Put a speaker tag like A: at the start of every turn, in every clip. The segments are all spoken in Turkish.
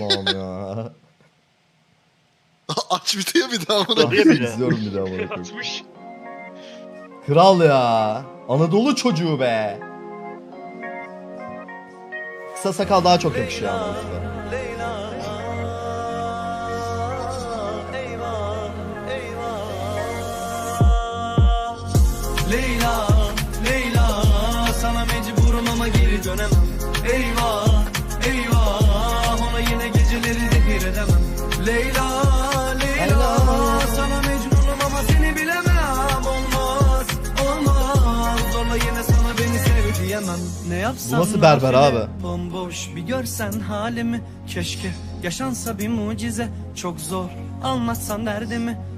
A: Allah'ım ya.
B: Aç bir diye bir daha amına.
C: Tabii bir.
A: İzliyorum bir daha bunu.
C: Atmış.
A: Kral ya. Anadolu çocuğu be. Kısa sakal daha çok yakışıyor ama işte.
D: Leyla, Leyla Sana mecburum ama geri dönemem eyvah Leyla, Leyla Sana mecburum ama seni bilemem. Olmaz, olmaz. Zorla yine sana beni sev diyemem. Ne yapsam
A: Bu nasıl berber abi?
D: Bomboş bir görsen halimi. Keşke yaşansa bir mucize. Çok zor anlatsan derdimi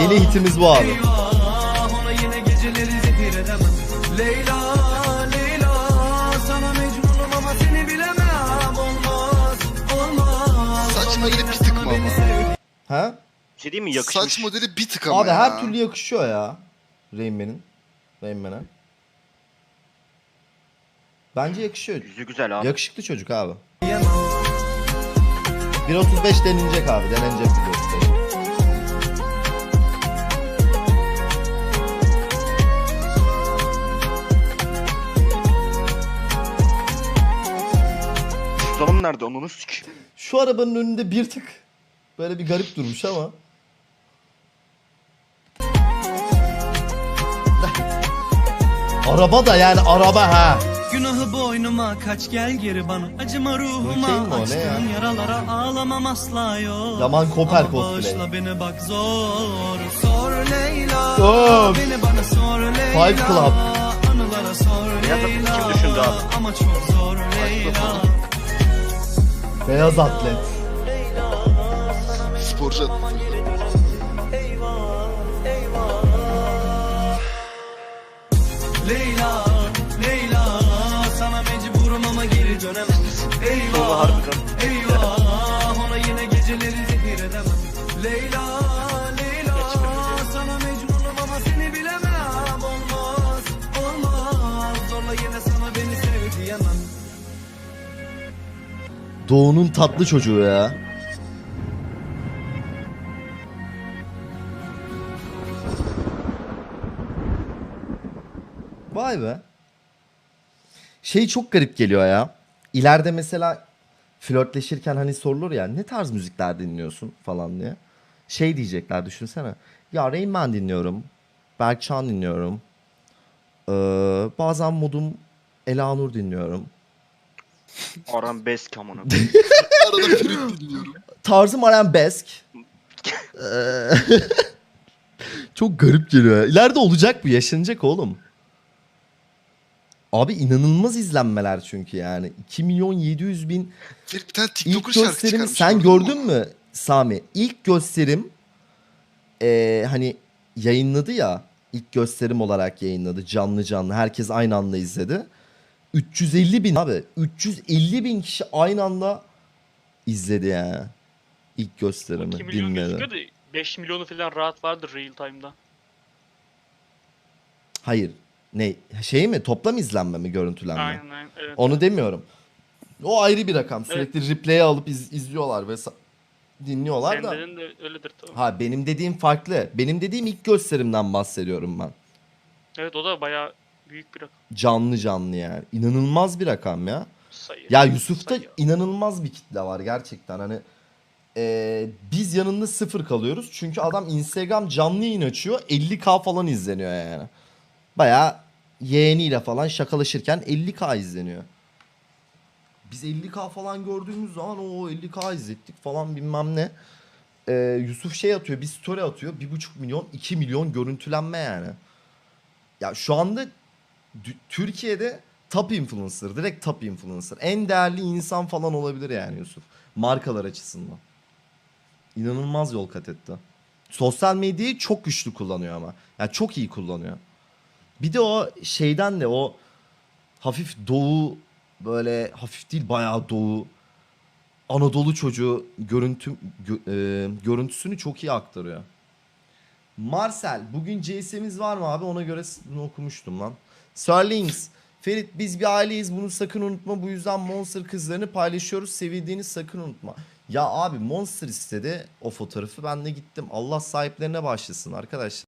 A: Yeni hitimiz bu abi.
D: Leyla Leyla Sana mecburum ama seni bilemem Olmaz Olmaz
B: Saç modeli bir tık mı ama?
A: Ha?
C: Bir şey değil mi? Yakışmış.
B: Saç modeli bir tık ama
A: Abi
B: ya.
A: her türlü yakışıyor ya. Rain Man'in. Rain Man'e. Bence yakışıyor.
C: Yüzü güzel abi.
A: Yakışıklı çocuk abi.
D: diyemem
A: 1.35 denilecek abi. Denenecek 1.35.
C: nerede onu sik.
A: Şu arabanın önünde bir tık böyle bir garip durmuş ama. araba da yani araba ha.
D: Günahı boynuma kaç gel geri bana Acıma ruhuma açtığın
A: ya?
D: yaralara ağlamam asla yok
A: Yaman Koper cosplay.
D: beni bak zor Sor Leyla
A: Of.
D: Beni bana sor Leyla
A: Fight Club.
D: Anılara sor Leyla
C: kim düşündü abi?
D: Ama çok zor Leyla
A: Beyaz atlet.
B: Sporcu.
D: Leyla Leyla Sana mecburum ama geri dönemem Eyvah. Eyvah Ona yine geceleri zehir edemem Leyla
A: Doğu'nun tatlı çocuğu ya. Vay be. Şey çok garip geliyor ya. İleride mesela flörtleşirken hani sorulur ya ne tarz müzikler dinliyorsun falan diye. Şey diyecekler düşünsene. Ya Rain Man dinliyorum. Berkcan dinliyorum. Ee, bazen modum Elanur dinliyorum.
C: Aram besk amına.
B: Arada flüt dinliyorum.
A: tarzım arabesk. Eee, Çok garip geliyor ya. İleride olacak bu. Yaşanacak oğlum. Abi inanılmaz izlenmeler çünkü yani. 2 milyon 700 bin
B: Bir, bir tane TikToker
A: İlk
B: şarkı
A: gösterim
B: çıkarmış.
A: sen gördün mü Sami? İlk gösterim eee, hani yayınladı ya. ilk gösterim olarak yayınladı. Canlı canlı. Herkes aynı anda izledi. 350 bin abi. 350 bin kişi aynı anda izledi yani. İlk gösterimi
E: 2 milyon gözüküyor da 5 milyonu falan rahat vardır real time'da.
A: Hayır. Ne? Şey mi? Toplam izlenme mi? Görüntülenme?
E: Aynen aynen. Evet.
A: Onu demiyorum. O ayrı bir rakam. Sürekli replay'e alıp iz- izliyorlar ve dinliyorlar
E: Senin
A: da.
E: dediğin de öyledir tabii.
A: Ha benim dediğim farklı. Benim dediğim ilk gösterimden bahsediyorum ben.
E: Evet o da bayağı büyük bir rakam
A: Canlı canlı yani. İnanılmaz bir rakam ya.
E: sayı.
A: Ya Yusuf'ta
E: sayı.
A: inanılmaz bir kitle var gerçekten. Hani eee, biz yanında sıfır kalıyoruz. Çünkü adam Instagram canlı yayın açıyor. 50k falan izleniyor yani. Baya yeğeniyle falan şakalaşırken 50k izleniyor. Biz 50k falan gördüğümüz zaman o 50k izlettik falan bilmem ne. Eee, Yusuf şey atıyor bir story atıyor. 1,5 milyon 2 milyon görüntülenme yani. Ya şu anda Türkiye'de top influencer. Direkt top influencer. En değerli insan falan olabilir yani Yusuf. Markalar açısından. İnanılmaz yol kat etti. Sosyal medyayı çok güçlü kullanıyor ama. Yani çok iyi kullanıyor. Bir de o şeyden de o hafif doğu böyle hafif değil bayağı doğu Anadolu çocuğu görüntü gö- e, görüntüsünü çok iyi aktarıyor. Marcel bugün CS'miz var mı abi ona göre okumuştum lan. Sirlings Ferit biz bir aileyiz. Bunu sakın unutma. Bu yüzden Monster kızlarını paylaşıyoruz. Sevildiğini sakın unutma. Ya abi Monster istedi o fotoğrafı. Ben de gittim. Allah sahiplerine başlasın arkadaşlar.